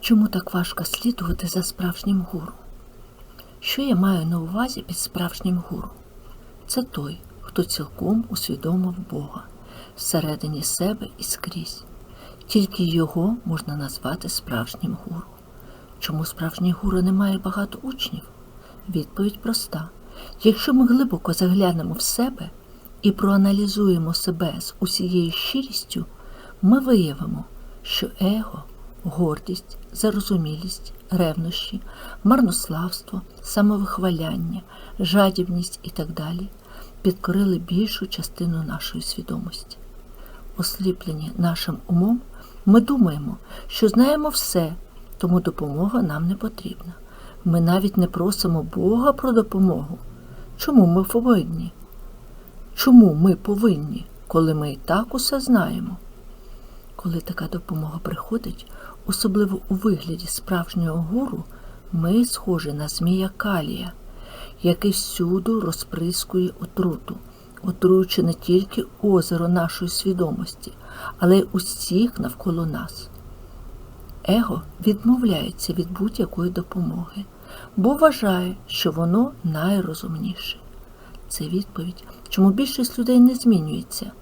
Чому так важко слідувати за справжнім гуру? Що я маю на увазі під справжнім гуру? Це той, хто цілком усвідомив Бога всередині себе і скрізь. Тільки його можна назвати справжнім гуру. Чому справжній гуру не має багато учнів? Відповідь проста. Якщо ми глибоко заглянемо в себе і проаналізуємо себе з усією щирістю, ми виявимо, що его, гордість, зарозумілість, ревнощі, марнославство, самовихваляння, жадібність і так далі підкорили більшу частину нашої свідомості. Осліплені нашим умом, ми думаємо, що знаємо все, тому допомога нам не потрібна. Ми навіть не просимо Бога про допомогу. Чому ми повинні? Чому ми повинні, коли ми і так усе знаємо? Коли така допомога приходить, особливо у вигляді справжнього гуру, ми схожі на змія калія, який всюду розприскує отруту, отруючи не тільки озеро нашої свідомості, але й усіх навколо нас. Его відмовляється від будь-якої допомоги, бо вважає, що воно найрозумніше. Це відповідь, чому більшість людей не змінюється.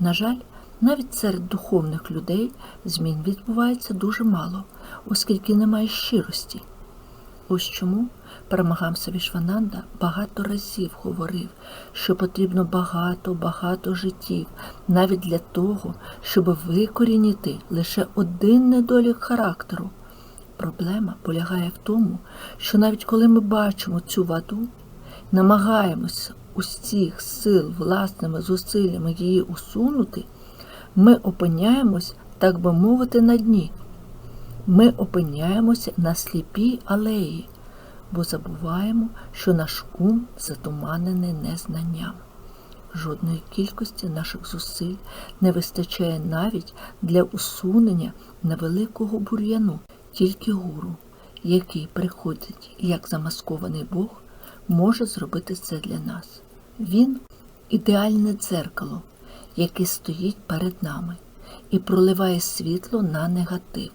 На жаль, навіть серед духовних людей змін відбувається дуже мало, оскільки немає щирості. Ось чому Парамагамса Вішвананда багато разів говорив, що потрібно багато-багато життів навіть для того, щоб викорінити лише один недолік характеру. Проблема полягає в тому, що навіть коли ми бачимо цю ваду, намагаємося усіх сил власними зусиллями її усунути, ми опиняємось, так би мовити, на дні. Ми опиняємося на сліпій алеї, бо забуваємо, що наш ум затуманений незнанням. Жодної кількості наших зусиль не вистачає навіть для усунення невеликого бур'яну, тільки гуру, який приходить як замаскований Бог, може зробити це для нас. Він ідеальне дзеркало, яке стоїть перед нами і проливає світло на негатив,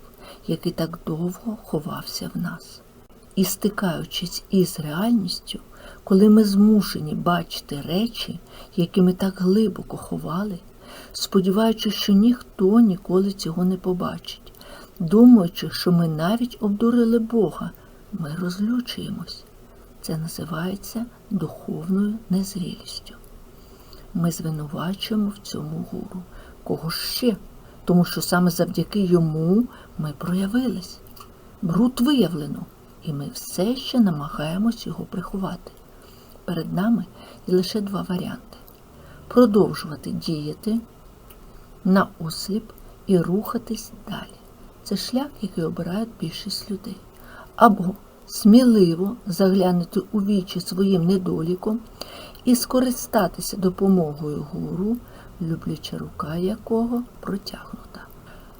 який так довго ховався в нас. І стикаючись із реальністю, коли ми змушені бачити речі, які ми так глибоко ховали, сподіваючись, що ніхто ніколи цього не побачить, думаючи, що ми навіть обдурили Бога, ми розлючуємось. Це називається духовною незрілістю. Ми звинувачуємо в цьому гуру. Кого ще? Тому що саме завдяки йому ми проявились. Бруд виявлено, і ми все ще намагаємось його приховати. Перед нами є лише два варіанти: продовжувати діяти на осліп і рухатись далі. Це шлях, який обирають більшість людей. Або сміливо заглянути у вічі своїм недоліком і скористатися допомогою гуру, любляча рука якого протягнута.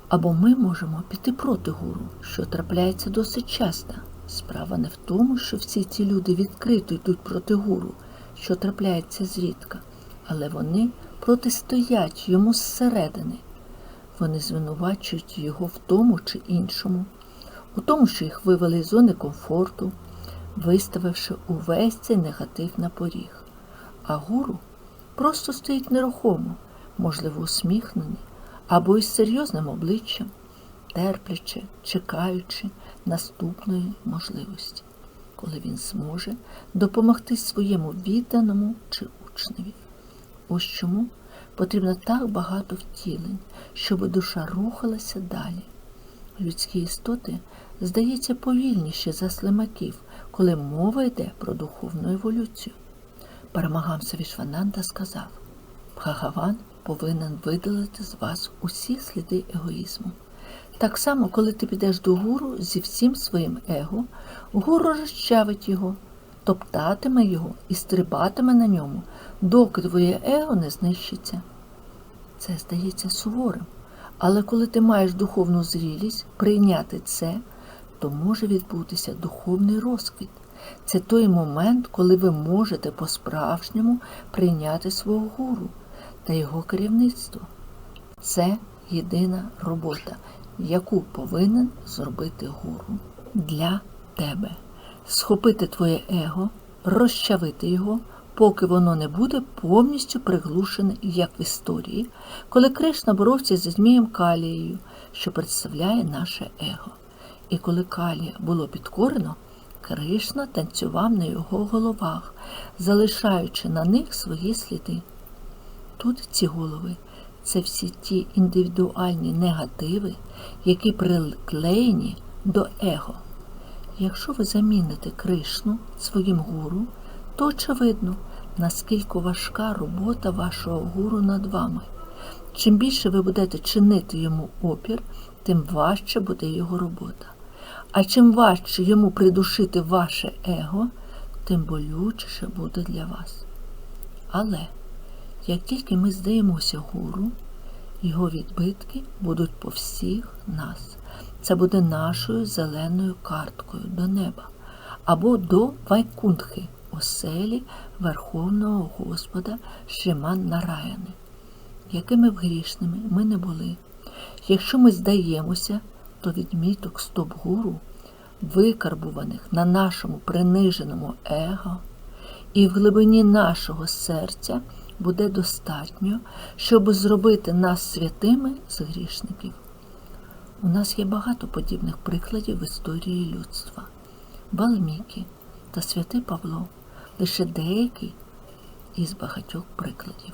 Або ми можемо піти проти гуру, що трапляється досить часто. Справа не в тому, що всі ці люди відкрито йдуть проти гуру, що трапляється зрідка, але вони протистоять йому зсередини. Вони звинувачують його в тому чи іншому, у тому, що їх вивели з зони комфорту, виставивши увесь цей негатив на поріг. А гуру просто стоїть нерухомо, можливо, усміхнений або із серйозним обличчям, терплячи, чекаючи наступної можливості, коли він зможе допомогти своєму відданому чи учневі. Ось чому потрібно так багато втілень, щоб душа рухалася далі. Людські істоти, здається, повільніші за слимаків, коли мова йде про духовну еволюцію. Парамагамса Вішвананда сказав, Бхагаван повинен видалити з вас усі сліди егоїзму. Так само, коли ти підеш до гуру зі всім своїм его, гуру розчавить його, топтатиме його і стрибатиме на ньому, доки твоє его не знищиться. Це здається суворим. Але коли ти маєш духовну зрілість прийняти це, то може відбутися духовний розквіт. Це той момент, коли ви можете по-справжньому прийняти свого гуру та його керівництво. Це єдина робота, яку повинен зробити гуру для тебе. Схопити твоє его, розчавити його, поки воно не буде повністю приглушене, як в історії, коли Кришна боровся зі Змієм Калією, що представляє наше его. І коли Калія було підкорено, Кришна танцював на його головах, залишаючи на них свої сліди. Тут ці голови це всі ті індивідуальні негативи, які приклеєні до его. Якщо ви заміните Кришну своїм гуру, то очевидно, наскільки важка робота вашого гуру над вами. Чим більше ви будете чинити йому опір, тим важче буде його робота. А чим важче йому придушити ваше его, тим болючіше буде для вас. Але як тільки ми здаємося гуру, його відбитки будуть по всіх нас. Це буде нашою зеленою карткою до неба або до Вайкунтхи, оселі Верховного Господа Шриман Нараяни. Якими б грішними ми не були. Якщо ми здаємося, то відміток стоп-гуру, викарбуваних на нашому приниженому его, і в глибині нашого серця буде достатньо, щоб зробити нас святими з грішників. У нас є багато подібних прикладів в історії людства. Балміки та святий Павло лише деякі із багатьох прикладів.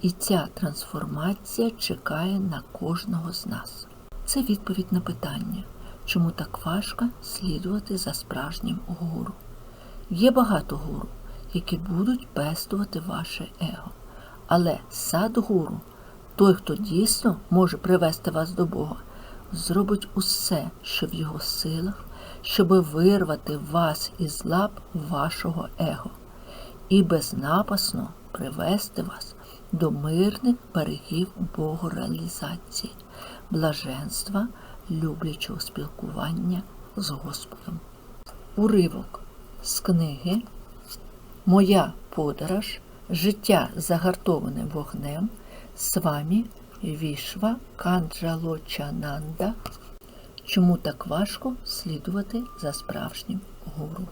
І ця трансформація чекає на кожного з нас. Це відповідь на питання, чому так важко слідувати за справжнім гуру. Є багато гуру, які будуть пестувати ваше его. Але садгуру, той, хто дійсно може привести вас до Бога, зробить усе, що в його силах, щоб вирвати вас із лап вашого его і безнапасно привести вас до мирних берегів Богореалізації, блаженства, люблячого спілкування з Господом. Уривок з книги Моя подорож, життя загартоване вогнем, з вами Вішва Канджалочананда. Чому так важко слідувати за справжнім гуру?